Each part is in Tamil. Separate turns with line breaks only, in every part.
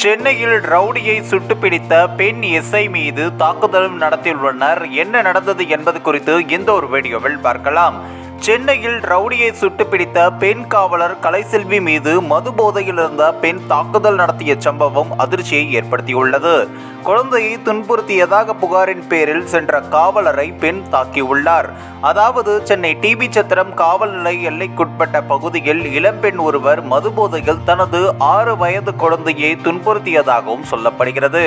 சென்னையில் ரவுடியை சுட்டுப்பிடித்த பெண் எஸ்ஐ மீது தாக்குதலும் நடத்தியுள்ளனர். என்ன நடந்தது என்பது குறித்து இந்த ஒரு வீடியோவில் பார்க்கலாம். சென்னையில் ரவுடியை சுட்டுப்பிடித்த பெண் காவலர் கலைசெல்வி மீது மது போதையில் இருந்த பெண் தாக்குதல் நடத்திய சம்பவம் அதிர்ச்சியை ஏற்படுத்தியுள்ளது. குழந்தையை துன்புறுத்தியதாக புகாரின் பேரில் சென்ற காவலரை பெண் தாக்கியுள்ளார். அதாவது சென்னை டிபி சத்திரம் காவல் நிலைய எல்லைக்குட்பட்ட பகுதியில் இளம்பெண் ஒருவர் மதுபோதையில் தனது ஆறு வயது குழந்தையை துன்புறுத்தியதாகவும் சொல்லப்படுகிறது.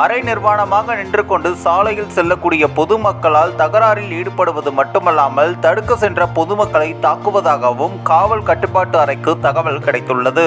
அரை நிர்வாணமாக நின்று கொண்டு சாலையில் செல்லக்கூடிய பொதுமக்களால் தகராறில் ஈடுபடுவது மட்டுமல்லாமல் தடுக்க சென்ற பொதுமக்களை தாக்குவதாகவும் காவல் கட்டுப்பாட்டு அறைக்கு தகவல் கிடைத்துள்ளது.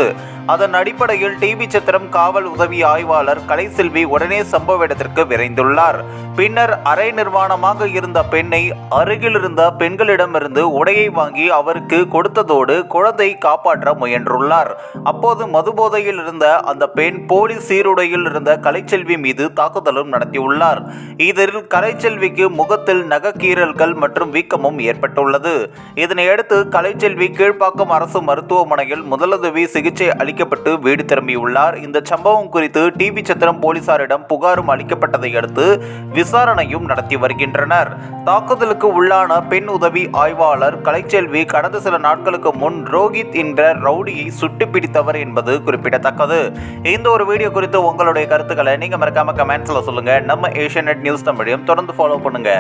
அதன் அடிப்படையில் டிபி சத்திரம் காவல் உதவி ஆய்வாளர் கலைசெல்வி உடனே சம்பவ இடத்திற்கு விரைந்துள்ளார். பின்னர் அரை நிர்வாணமாக இருந்த பெண்ணை அருகில் இருந்த பெண்களிடமிருந்து உடையை வாங்கி அவருக்கு கொடுத்ததோடு குழந்தை காப்பாற்ற முயன்றுள்ளார். அப்போது மதுபோதையில் இருந்த அந்த பெண் போலீஸ் சீருடையில் இருந்த கலைச்செல்வி மீது தாக்குதலும் நடத்தியுள்ளார். இதில் கலைச்செல்விக்கு முகத்தில் நகக்கீறல்கள் மற்றும் வீக்கமும் ஏற்பட்டுள்ளது. இதனையடுத்து கலைச்செல்வி கீழ்ப்பாக்கம் அரசு மருத்துவமனையில் முதலுதவி சிகிச்சை அளிக்கப்பட்டு வீடு திரும்பியுள்ளார். இந்த சம்பவம் குறித்து டிவி சத்திரம் போலீசாரிடம் புகாரும் அளிக்கப்பட்டதை அடுத்து விசாரணையும் நடத்தி வருகின்றனர். தாக்குதலுக்கு உள்ளான பெண் உதவி ஆய்வாளர் கலைச்செல்வி கடந்த சில நாட்களுக்கு முன் ரோஹித் என்ற ரவுடியை சுட்டு பிடித்தவர் என்பது குறிப்பிடத்தக்கது. இந்த ஒரு வீடியோ குறித்து உங்களுடைய கருத்துக்களை நீங்க மறக்காம கமெண்ட்ஸ்ல சொல்லுங்க. நம்ம ஏஷியநெட் நியூஸ் தமிழையும் தொடர்ந்து ஃபாலோ பண்ணுங்க.